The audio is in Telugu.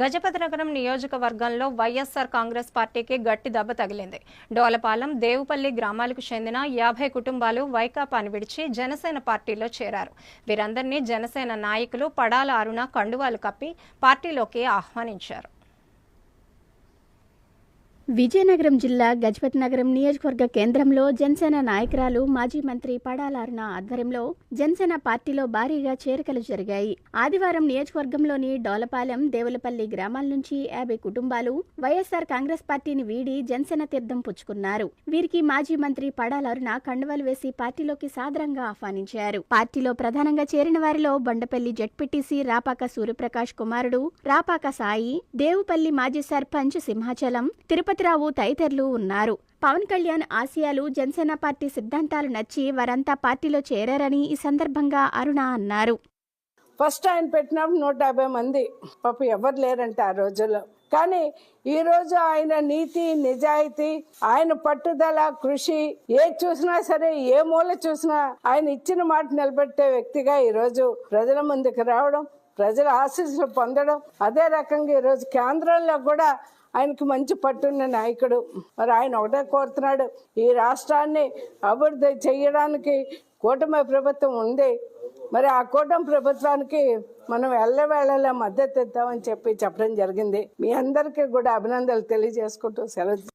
గజపతినగరం నియోజకవర్గంలో వైఎస్సార్ కాంగ్రెస్ పార్టీకి గట్టి దెబ్బ తగిలింది. డోలపాలెం దేవుపల్లి గ్రామాలకు చెందిన యాభై కుటుంబాలు వైకాపాను విడిచి జనసేన పార్టీలో చేరారు. వీరందరినీ జనసేన నాయకులు పడాల అరుణ కండువాలు కప్పి పార్టీలోకి ఆహ్వానించారు. విజయనగరం జిల్లా గజపతి నగరం నియోజకవర్గ కేంద్రంలో జనసేన నాయకురాలు మాజీ మంత్రి పడాల అరుణ ఆధ్వర్యంలో జనసేన పార్టీలో భారీగా చేరికలు జరిగాయి. ఆదివారం నియోజకవర్గంలోని డోలపాలెం దేవులపల్లి గ్రామాల నుంచి యాభై కుటుంబాలు వైఎస్ఆర్ కాంగ్రెస్ పార్టీని వీడి జనసేన తీర్థం పుచ్చుకున్నారు. వీరికి మాజీ మంత్రి పడాల అరుణ వేసి పార్టీలోకి సాదరంగా ఆహ్వానించారు. పార్టీలో ప్రధానంగా చేరిన వారిలో బండపల్లి జడ్పీటీసీ రాపాక సూర్యప్రకాష్ కుమారుడు రాపాక సాయి దేవుపల్లి మాజీ సర్పంచ్ సింహాచలం తిరుపతి తిరుపతిరావు తదితరులు ఉన్నారు. పవన్ కళ్యాణ్ ఆశయాలు జనసేన పార్టీ సిద్ధాంతాలు నచ్చి వారంతా పార్టీలో చేరారని ఈ సందర్భంగా అరుణ అన్నారు. ఫస్ట్ ఆయన పెట్టినప్పుడు నూట యాభై మంది. పాప ఎవరు లేరంట ఆ రోజుల్లో. కానీ ఈ రోజు ఆయన నీతి నిజాయితీ ఆయన పట్టుదల కృషి ఏ చూసినా సరే ఏ మూల చూసినా ఆయన ఇచ్చిన మాట నిలబెట్టే వ్యక్తిగా ఈ రోజు ప్రజల ముందుకు రావడం ప్రజల ఆశీస్సులు పొందడం అదే రకంగా ఈరోజు కేంద్రంలో కూడా ఆయనకి మంచి పట్టున్న నాయకుడు. మరి ఆయన ఒకటే కోరుతున్నాడు ఈ రాష్ట్రాన్ని అభివృద్ధి చేయడానికి కూటమి ప్రభుత్వం ఉంది. మరి ఆ కూటమి ప్రభుత్వానికి మనం ఎల్లవేళలా మద్దతు ఇద్దామని చెప్పి చెప్పడం జరిగింది. మీ అందరికీ కూడా అభినందనలు తెలియజేసుకుంటూ సెలవు